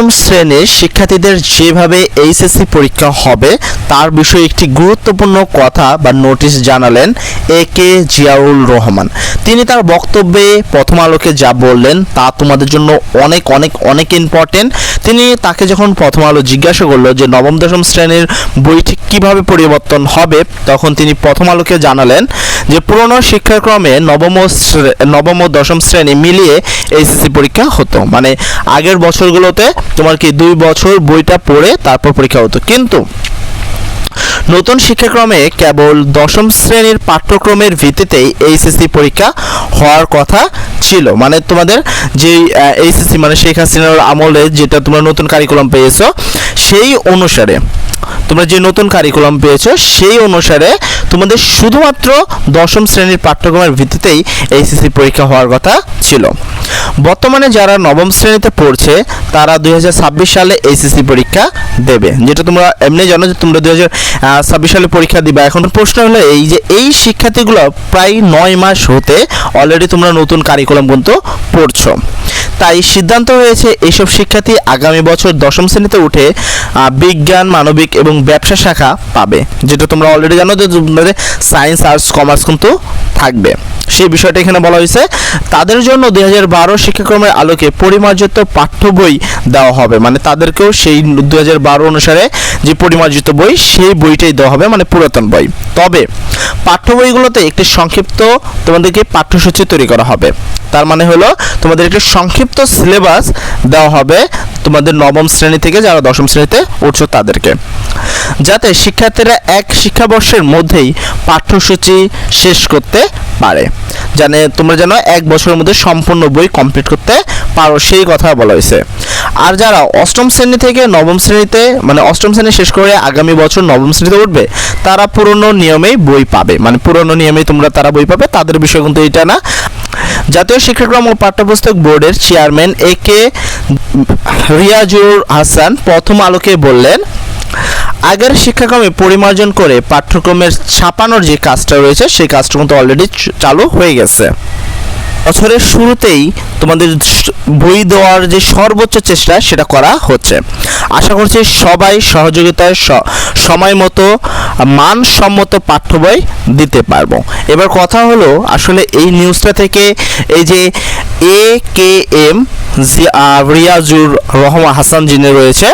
নবম শ্রেণির শিক্ষার্থীদের যেভাবে এইচএসসি পরীক্ষা হবে, তার বিষয়ে একটি গুরুত্বপূর্ণ কথা বা নোটিশ জানালেন এ কে জিয়াউল রহমান। তিনি তার বক্তব্যে প্রথম আলোকে যা বললেন, তা তোমাদের জন্য অনেক অনেক অনেক ইম্পর্টেন্ট তিনি তাকে যখন প্রথম আলো জিজ্ঞাসা করল যে নবম, দশম শ্রেণির বইটি কীভাবে পরিবর্তন হবে, তখন তিনি প্রথম আলোকে জানালেন যে পুরনো শিক্ষাক্রমে নবম নবম ও দশম শ্রেণি মিলিয়ে এইচএসসি পরীক্ষা হতো। মানে আগের বছরগুলোতে তোমার কি দুই বছর বইটা পড়ে তারপর পরীক্ষা হতো। কিন্তু নতুন শিক্ষাক্রমে কেবল দশম শ্রেণির পাঠ্যক্রমের ভিত্তিতেই এইচএসসি পরীক্ষা হওয়ার কথা ছিল। মানে তোমাদের যে এইচএসসি মানে শেখ হাসিনার আমলে যেটা তোমরা নতুন কারিকুলাম পেয়েছ, সেই অনুসারে তোমরা যে নতুন কারিকুলাম পেয়েছ, সেই অনুসারে তোমাদের শুধুমাত্র দশম শ্রেণির পাঠ্যক্রমের ভিত্তিতেই এইচএসসি পরীক্ষা হওয়ার কথা ছিল। বর্তমানে যারা নবম শ্রেণীতে পড়ছে, তারা দুই হাজার ছাব্বিশ সালে এইচএসসি পরীক্ষা দেবে। যেটা তোমরা এমনি জানো যে তোমরা দুই সালে পরীক্ষা দিবা। এখন প্রশ্ন হলো এই যে এই শিক্ষার্থীগুলো প্রায় নয় মাস হতে অলরেডি তোমরা নতুন কারিকুলাম কিন্তু পড়ছো। তাই সিদ্ধান্ত হয়েছে এইসব শিক্ষার্থী আগামী বছর দশম শ্রেণীতে উঠে বিজ্ঞান, মানবিক এবং ব্যবসা শাখা পাবে, যেটা তোমরা অলরেডি জানো যে তোমাদের সায়েন্স আর্টস কমার্স কিন্তু থাকবে। সেই বিষয়টা এখানে বলা হয়েছে। তাদের জন্য দুই হাজার বারো শিক্ষাক্রমের আলোকে পরিমার্জিত পাঠ্য বই দেওয়া হবে। মানে তাদেরকেও সেই দু হাজার বারো অনুসারে যে পরিমার্জিত বই, সেই বইটাই দেওয়া হবে মানে পুরাতন বই। তবে পাঠ্য বইগুলোতে একটি সংক্ষিপ্ত তোমাদেরকে পাঠ্যসূচি তৈরি করা হবে। তার মানে হলো তোমাদের একটি সংক্ষিপ্ত সিলেবাস দেওয়া হবে তোমাদের নবম শ্রেণি থেকে যারা দশম শ্রেণীতে উঠছ তাদেরকে। যাতে শিক্ষার্থীরা এক শিক্ষাবর্ষের মধ্যেই পাঠ্যসূচি শেষ করতে পারে। জানে তোমরা যেন এক বছরের মধ্যে সম্পূর্ণ বই কমপ্লিট করতে পারো, সেই কথা বলা হয়েছে। আর যারা অষ্টম শ্রেণি থেকে নবম শ্রেণীতে মানে অষ্টম শ্রেণি শেষ করে আগামী বছর নবম শ্রেণীতে উঠবে, তারা পুরনো নিয়মেই বই পাবে। মানে পুরনো নিয়মেই তোমরা তারা বই পাবে, তাদের বিষয় কিন্তু এটা না। জাতীয় শিক্ষাক্রম ও পাঠ্যপুস্তক বোর্ডের chairman A K Riazur Hasan প্রথম আলোকে বললেন আগের শিক্ষাক্রমে পরিমার্জন করে পাঠ্যক্রমের ছাপানোর যে কাজটা রয়েছে, সেই কাজটা কিন্তু অলরেডি চালু হয়ে গেছে। বছরের শুরুতেই তোমাদের বই দেওয়ার যে সর্বোচ্চ চেষ্টা, সেটা করা হচ্ছে। আশা করছি সবাই সহযোগিতায় সময় মতো, মানসম্মত পাঠ্য বই দিতে পারব। এবার কথা হলো, আসলে এই নিউজটা থেকে এই যে A K M Riazur Rahman Hasan যিনি রয়েছে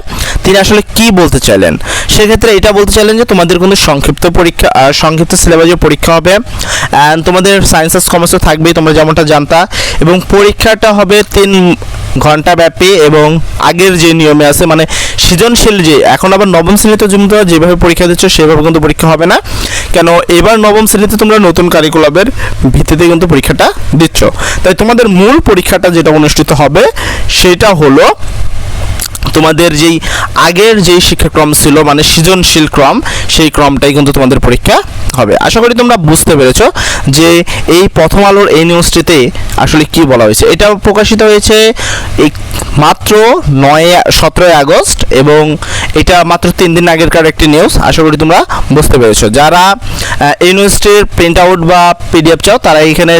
তিনি আসলে কি বলতে চাইলেন? সেক্ষেত্রে এটা বলতে চাইলেন যে তোমাদের কোনো সংক্ষিপ্ত পরীক্ষা সংক্ষিপ্ত সিলেবাসের পরীক্ষা হবে অ্যান্ড তোমাদের সায়েন্স কমার্সও থাকবেই, তোমরা যেমনটা জানতা, এবং পরীক্ষাটা হবে তিন ঘণ্টা ব্যাপী, এবং আগের যে নিয়মে আছে মানে সৃজনশীল যে, এখন আবার নবম শ্রেণীতে তোমরা যেভাবে পরীক্ষা দিচ্ছ, সেভাবে কিন্তু পরীক্ষা হবে না। কেন, এবার নবম শ্রেণীতে তোমরা নতুন কারিকুলামের ভিত্তিতে কিন্তু পরীক্ষাটা দিচ্ছ। তাই তোমাদের মূল পরীক্ষাটা যেটা অনুষ্ঠিত হবে, সেটা হলো তোমাদের যেই আগের যেই শিক্ষাক্রম ছিল মানে সৃজনশীল ক্রম, সেই ক্রমটাই কিন্তু তোমাদের পরীক্ষা হবে। আশা করি তোমরা বুঝতে পেরেছ যে এই প্রথম আলোর এই নিউজটিতে আসলে কি বলা হয়েছে। এটা প্রকাশিত হয়েছে মাত্র নয়, সতেরোই আগস্ট এবং এটা মাত্র তিন দিন আগেরকার একটি নিউজ। আশা করি তোমরা বুঝতে পেরেছ। যারা এই নিউজটির প্রিন্ট আউট বা পিডিএফ চাও, তারা এখানে